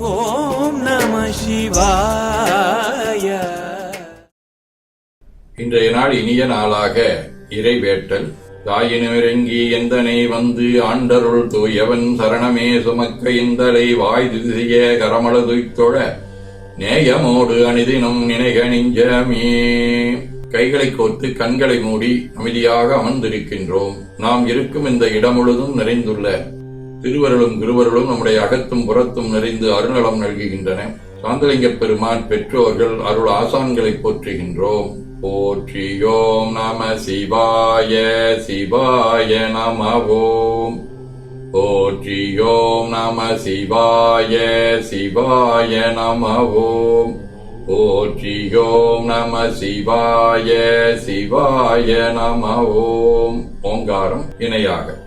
ஓம் நம சிவாய. இன்றைய நாள் இனிய நாளாக இறைவேட்டல். தாயினமிறங்கி எந்தனை வந்து ஆண்டருள் தூயவன் சரணமே சுமக்க இந்தலை வாய் திசைய கரமள துய்த்தொழ நேயமோடு அணிதினும் நினைக நெஞ்சமே. கைகளை கோர்த்து கண்களை மூடி அமைதியாக அமர்ந்திருக்கின்றோம். நாம் இருக்கும் இந்த இடம் முழுதும் நிறைந்துள்ள திருவருளும் குருவருளும் நம்முடைய அகத்தும் புறத்தும் நிறைந்து அருளம் நல்குகின்றன. சாந்தலிங்க பெருமான் பெற்றோர்கள் அருள் ஆசான்களை போற்றுகின்றோம். போற்றியோம் நம சிவாய சிவாய நம ஓம் போற்றியோம் நம சிவாய சிவாய நம ஓம் போற்றியோம் நம சிவாய சிவாய நம ஓம் ஓங்காரம் இணையாக.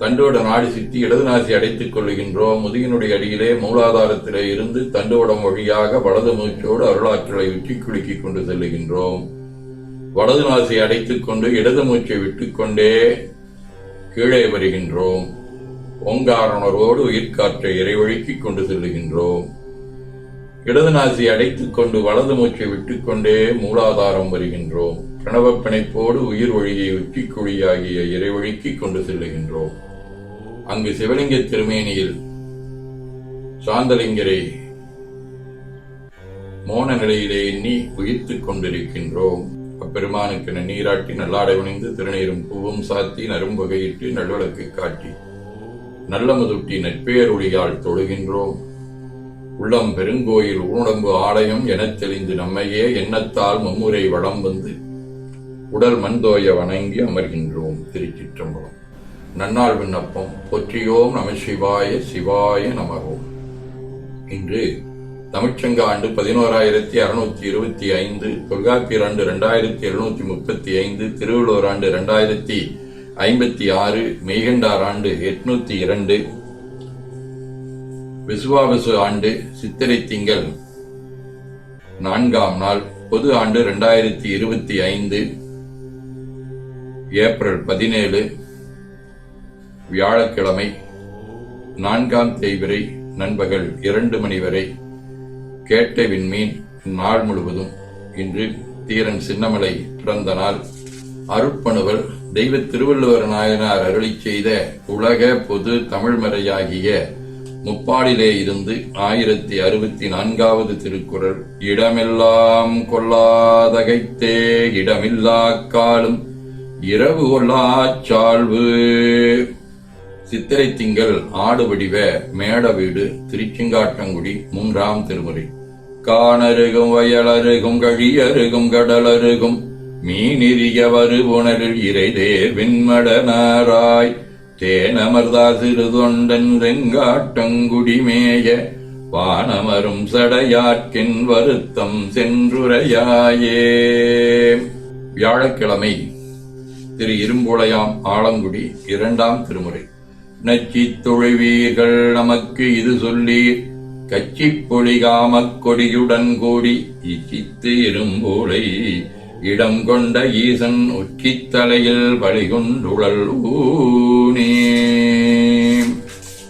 தண்டோட நாடி சித்தி இடது நாசி அடைத்துக் கொள்கின்றோம் முதுகினுடைய அடியிலே மூலாதாரத்திலே இருந்து தண்டோடம் வழியாக வலது மூச்சோடு அருளாற்றலை உச்சி குலுக்கிக் கொண்டு செல்லுகின்றோம். வலது நாசி அடைத்துக் கொண்டு இடது மூச்சை விட்டுக்கொண்டே கீழே வருகின்றோம். ஓங்காரணரோடு உயிர்காற்றை இறைவழுக்கிக் கொண்டு செல்லுகின்றோம். இடது நாசி அடைத்துக் கொண்டு வலது மூச்சை விட்டுக்கொண்டே மூலாதாரம் வருகின்றோம். பிரணவப் பிணைப்போடு உயிர் ஒழியை உச்சிக்குழியாகிய இறைவழிக்கு கொண்டு செல்லுகின்றோம். அங்கு சிவலிங்க திருமேனியில் சாந்தலிங்கரை மோன நிலையிலே எண்ணி உயிர்த்துக் கொண்டிருக்கின்றோம். அப்பெருமானுக்கு நன்னீராட்டி நல்லாடை உணிந்து திருநீரும் பூவும் சாத்தி நரும்பகையிட்டு நல்வழக்கு காட்டி நல்லமுதுட்டி நட்பேரொழியால் தொழுகின்றோம். உள்ளம் பெருங்கோயில் ஊனடம்பு ஆலயம் எனத் தெளிந்து நம்மையே எண்ணத்தால் மும்முறை வளம் வந்து உடல் மண்தோய வணங்கி அமர்கின்றோம் திருச்சிற்றம்பலம். நன்னாள் விண்ணப்பம் பொற்றியோம் நம சிவாய சிவாய நமகோம் இன்று தமிழ்ச்சங்க ஆண்டு பதினோராயிரத்தி அறுநூத்தி இருபத்தி ஐந்து தொல்காப்பியர் ஆண்டு ரெண்டாயிரத்தி எழுநூத்தி முப்பத்தி ஐந்து திருவள்ளுவர் ஆண்டு ரெண்டாயிரத்தி ஐம்பத்தி ஆறு மெய்கண்டார் ஆண்டு எட்நூத்தி இரண்டு விசுவாவசு ஆண்டு சித்திரை திங்கள் நான்காம் நாள் பொது ஆண்டு ரெண்டாயிரத்தி இருபத்தி ஐந்து ஏப்ரல் பதினேழு வியாழக்கிழமை நான்காம் தேய்விரை நண்பகல் இரண்டு மணி வரை கேட்ட விண்மீன் நாள் முழுவதும் இன்று தீரன் சின்னமலை பிறந்த நாள். அருட்பணுவல் தெய்வ திருவள்ளுவர் நாயனார் அருளி செய்த உலக பொது தமிழ்மறையாகிய முப்பாடிலே இருந்து ஆயிரத்தி அறுபத்தி நான்காவது திருக்குறள் இடமெல்லாம் கொள்ளாதகைத்தே இடமில்லா காலும் இரவு கொள்ளாச் சால்வு. சித்திரை திங்கள் ஆடு வடிவ மேட வீடு திருச்செங்காட்டங்குடி மூன்றாம் திருமுறை. காணருகும் வயலருகும் கழியருகும் கடலருகும் மீனிரிய வருபுணரில் இறைதேர் விண்மடனாராய் தேனமர்தா சிறு தொண்டன் செங்காட்டங்குடிமேய வானமரும் சடையாற்கின் வருத்தம் சென்றுரையாயே. வியாழக்கிழமை திரு இரும்புளையாம் ஆலங்குடி இரண்டாம் திருமுறை. நச்சித் தொழுவீர்கள் நமக்கு இது சொல்லி கச்சி பொலிகாமக் கொடியுடன் கூடி இச்சித்து இரும்போலை இடம் கொண்ட ஈசன் உச்சித்தலையில் வழிகொண்டுழல் ஊனே.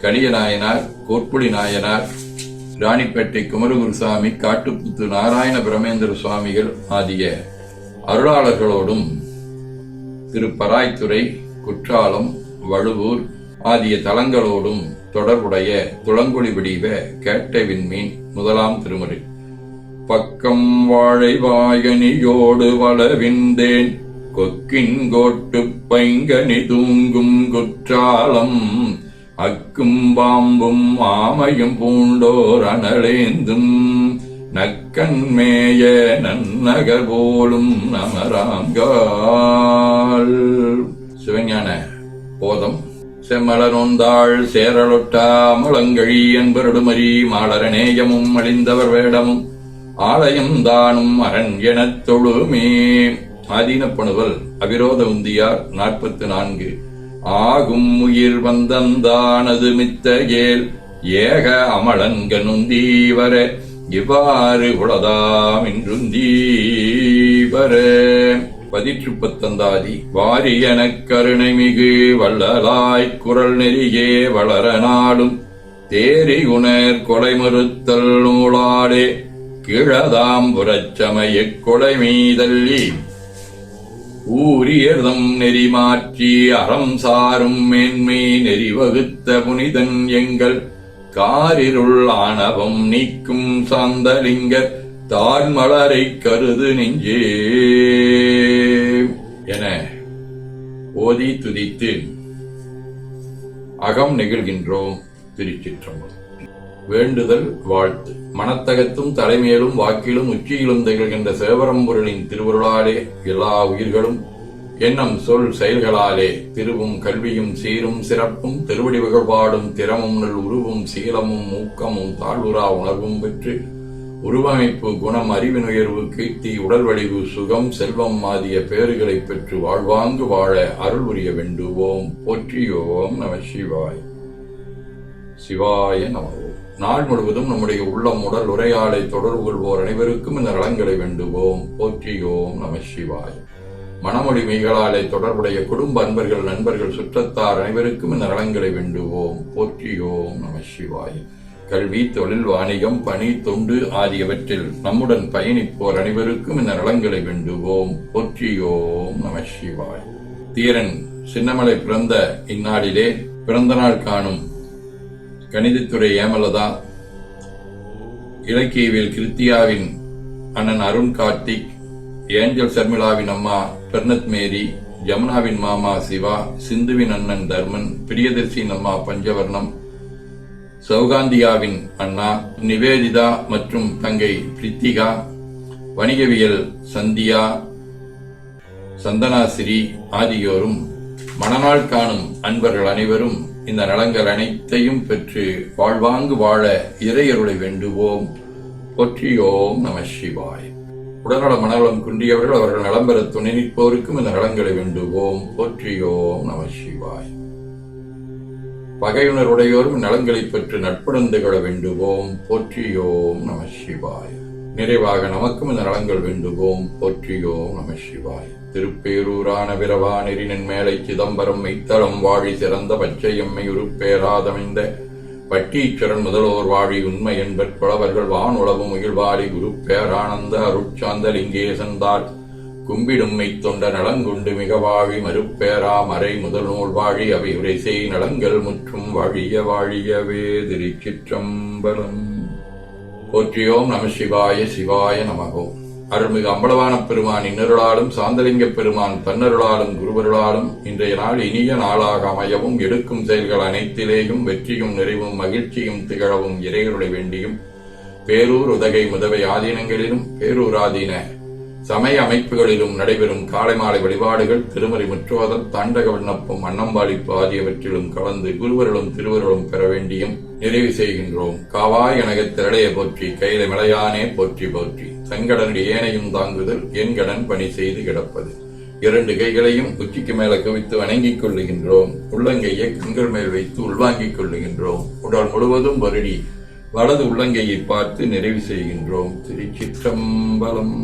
கலிய நாயனார் கோட்புலி நாயனார் ராணிப்பேட்டை குமரகுருசாமி காட்டுப்புத்து நாராயண பிரமேந்திர சுவாமிகள் ஆகிய அருளாளர்களோடும் திரு பராய்த்துறை குற்றாலம் வழுவூர் ஆகிய தலங்களோடும் தொடர்புடைய துளங்குழி வடிவ கேட்ட விண்மீன் முதலாம் திருமுறை. பக்கம் வாழைவாயனியோடு வளவிந்தேன் கொக்கின் கோட்டு பைங்கனி தூங்கும் குற்றாலம் அக்கும் பாம்பும் ஆமையும் பூண்டோர் அனலேந்தும் நக்கன்மேய நன்னகர் போலும் செம்மல் சிவஞான போதம். செம்மலனொந்தாள் சேரலொட்டா முழங்கழி என்பருடுமரி மாலரநேயமும் அழிந்தவர் வேடமும். ஆலயம் தானும் அரண் எனத் தொழுமே. ஆதீனப்பணுவல் அவிரோத உந்தியார் நாற்பத்து நான்கு. ஆகும் உயிர் வந்தந்தானது மித்த ஏல். ஏக அமலன்கனுந்தீவர இவ்வாறு உளதாம் என்றுந்தீவர பதிற்று பத்தந்தாதி வாரியனக் கருணை மிகு வள்ளலாய்க் குரல் நெறியே வளர நாடும். தேரி உணர் கொலை மறுத்தல் நூலாடே கிழதாம்புரச்சமயக் கொலை மீதல்லி ஊரியர்தம் நெறி மாற்றி அறம் சாரும் மேன்மை நெறி வகுத்த புனிதன் எங்கள். காரிருள் ஆணவம் நீக்கும் சாந்தலிங்கர் தான்மலரை கருது நெஞ்சே. என ஓதி துதித்து அகம் நெகிழ்கின்றோம் திருச்சிற்றம்பலம். வேண்டுதல் வாழ்த்து. மனத்தகத்தும் தலைமையிலும் வாக்கிலும் உச்சியிலும் திகழ்கின்ற சேவரம்பொருளின் திருவருளாலே எல்லா உயிர்களும் எண்ணம் சொல் செயல்களாலே திருவும் கல்வியும் சீரும் சிறப்பும் திருவடி புகழ்பாடும் திறமும் நல் உருவும் சீலமும் ஊக்கமும் தாழ்வுரா உணர்வும் பெற்று உருவமைப்பு குணம் அறிவின் உயர்வு கீர்த்தி உடல் வடிவு சுகம் செல்வம் ஆகிய பெயர்களைப் பெற்று வாழ்வாங்கு வாழ அருள் உரிய வேண்டுவோம். போற்றியோம் நம சிவாய். சிவாய நமவோம் நாள் முழுவதும் நம்முடைய உள்ளம் உடல் உரையாடை தொடர்பு கொள்வோர் அனைவருக்கும் இந்த நலன்களை வேண்டுவோம். போற்றியோம் நம சிவாய். மனமொழி மெய்களாலே தொடர்புடைய குடும்ப அன்பர்கள் நண்பர்கள் சுற்றத்தார் அனைவருக்கும் இந்த நலன்களை வேண்டுவோம். போற்றியோம் நம சிவாய். கல்வி தொழில் வாணிகம் பணி தொண்டு ஆகியவற்றில் நம்முடன் பயணிப்போர் அனைவருக்கும் இந்த நலங்களை வேண்டுவோம். போற்றியோம் நம சிவாய். தீரன் சின்னமலை பிறந்த இந்நாளிலே பிறந்த நாள் காணும் கணிதத்துறை ஏமலதா இலக்கியவியல் கிருத்தியாவின் அண்ணன் அருண் கார்த்திக் ஏஞ்சல் சர்மிளாவின் அம்மா பெர்னத் மேரி ஜமுனாவின் மாமா சிவா சிந்துவின் அண்ணன் தர்மன் பிரியதர்சியின் அம்மா பஞ்சவர்ணம் சௌகாந்தியாவின் அண்ணா நிவேதிதா மற்றும் தங்கை பிரித்திகா வணிகவியல் சந்தியா சந்தனாசிரி ஆகியோரும் மணநாள் காணும் அன்பர்கள் அனைவரும் இந்த நலங்கள் அனைத்தையும் பெற்று வாழ்வாங்கு வாழ இறையருளை வேண்டுவோம். போற்றியோம் நம சிவாய். உடல்நல மனநலம் குன்றியவர்கள் அவர்கள் நலம் பெற துணை நிற்போருக்கும் இந்த நலங்களை வேண்டுவோம். போற்றியோம் நம சிவாய். பகையுணருடையோரும் நலங்களை பெற்று நட்புணர்ந்து திகழ வேண்டுவோம். போற்றியோம் நம சிவாய். நிறைவாக நமக்கும் இந்த நலங்கள் வேண்டுவோம். போற்றியோம் நம சிவாய். திருப்பேரூரான விரவா நெறினின் மேலை சிதம்பரம் மெய்த்தளம் வாழி சிறந்த பச்சையம்மை உருப்பேராதமைந்த பட்டீச்சரன் முதல்வோர் வாழி உண்மை என்பற் புலவர்கள் வானுளவும் உயிர்வாழி குரு பேரானந்த அருட்சாந்த லிங்கேசன்தாள் கும்பிடும்மை தொண்ட நலங்குண்டு மிக வாழி மறுப்பேரா மறை முதல் நூல் வாழி அவை உரை செய் நலங்கள் முற்றும் வாழிய வாழியவே திருச்சிற்றம்பலம். போற்றியோம் நம சிவாய சிவாய நமகோ. அருள்மிகு அம்பலவான பெருமான் இன்னருளாலும் சாந்தலிங்க பெருமான் தன்னருளாலும் குருவருளாலும் இன்றைய நாள் இனிய நாளாக அமையவும் எடுக்கும் செயல்கள் அனைத்திலேயும் வெற்றியும் நிறைவும் மகிழ்ச்சியும் திகழவும் இறையருளை வேண்டியும் பேரூர் உதகை முதவை ஆதீனங்களிலும் பேரூராதீன சமய அமைப்புகளிலும் நடைபெறும் காலை மாலை வழிபாடுகள் திருமறை முற்றுவதல் தாண்டக விண்ணப்பம் அன்னம்பாளிப்பு ஆகியவற்றிலும் கலந்து குருவர்களும் திருவருளும் பெற வேண்டியும் நிறைவு செய்கின்றோம். காவாய் எனக திரளைய போற்றி கையில மிளையானே போற்றி போற்றி தங்கடன் ஏனையும் தாங்குதல் என் கடன் பணி செய்து கிடப்பது. இரண்டு கைகளையும் உச்சிக்கு மேல குவித்து வணங்கிக் கொள்ளுகின்றோம். உள்ளங்கையை கண்கள் மேல் வைத்து உள்வாங்கிக் கொள்ளுகின்றோம். உடல் முழுவதும் வருடி வலது உள்ளங்கையை பார்த்து நிறைவு செய்கின்றோம். திருச்சிற்றம்பலம்.